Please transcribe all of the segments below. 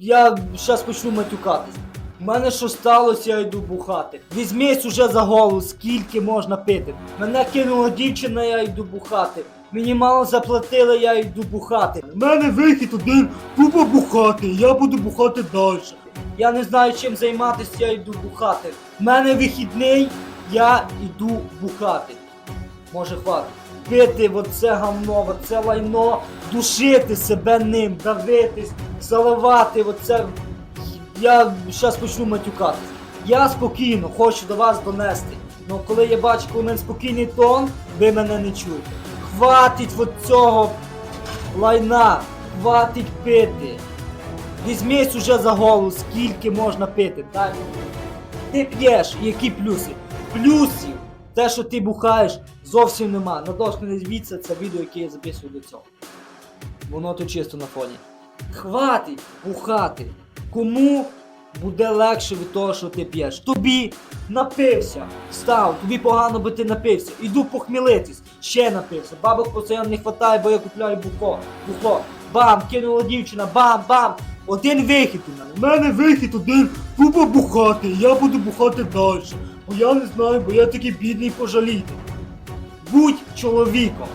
Я зараз почну матюкатись. У мене що сталося, я йду бухати. Візьмись уже за голову, скільки можна пити. Мене кинула дівчина, я йду бухати. Мені мало заплатили, я йду бухати. У мене вихід один, тупо бухати, я буду бухати далі. Я не знаю чим займатися, я йду бухати. У мене вихідний, я йду бухати. Може хватить. Пити оце гамно, оце лайно, душити себе ним, давитись, заливати оце. Я зараз почну матюкатись. Я спокійно хочу до вас донести. Ну коли я бачу, коли мене спокійний тон, ви мене не чуєте. Хватить от цього лайна, хватить пити. Візьмись уже за голову, скільки можна пити. Мені. Ти п'єш, які плюси? Плюсів! Те, що ти бухаєш, зовсім нема. Надовж не дивіться це відео, яке я записую до цього. Воно тут чисто на фоні. Хватить бухати. Кому буде легше від того, що ти п'єш? Тобі напився. Став, тобі погано, бо ти напився. Іду похмілитись, ще напився. Бабок постійно не вистачає, бо я купляю бухло. Бухло. Бам, кинула дівчина, бам, бам. Один вихід у мене. У мене вихід один, тупо бухати. Я буду бухати далі. Бо я не знаю, бо я такий бідний пожаліти. Будь чоловіком.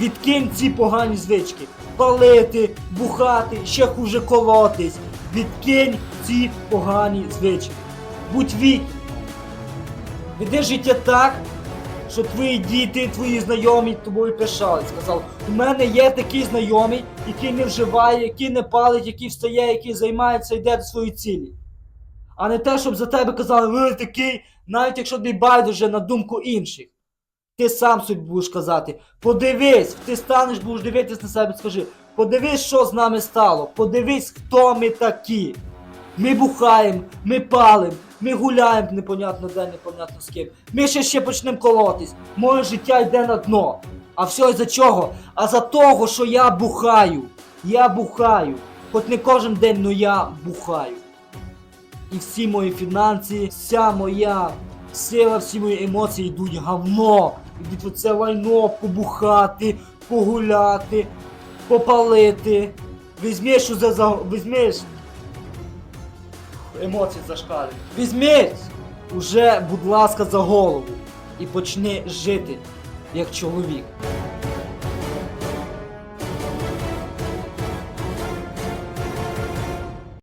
Відкинь ці погані звички. Палити, бухати, ще хуже колотись. Відкинь ці погані звички. Будь вікінь. Веди життя так, що твої діти, твої знайомі тобою пишались. Сказав, у мене є такий знайомий, який не вживає, який не палить, який встає, який займається, йде до своєї цілі. А не те, щоб за тебе казали, ви такий, навіть якщо не байдуже на думку інших. Ти сам собі будеш казати, подивись, ти станеш, будеш дивитись на себе, скажи, подивись, що з нами стало, подивись, хто ми такі. Ми бухаємо, ми палимо, ми гуляємо непонятно де, непонятно з ким. Ми ще ще почнемо колотись. Моє життя йде на дно. А все із-за чого? А за того, що я бухаю. Я бухаю. Хоч не кожен день, но я бухаю. І всі мої фінанси, вся моя сила, всі мої емоції йдуть говно. Йдуть оце лайно побухати, погуляти, попалити. Візьмеш уже за. Візьмеш. Емоції зашкалюють. Візьмись уже, будь ласка, за голову і почни жити як чоловік.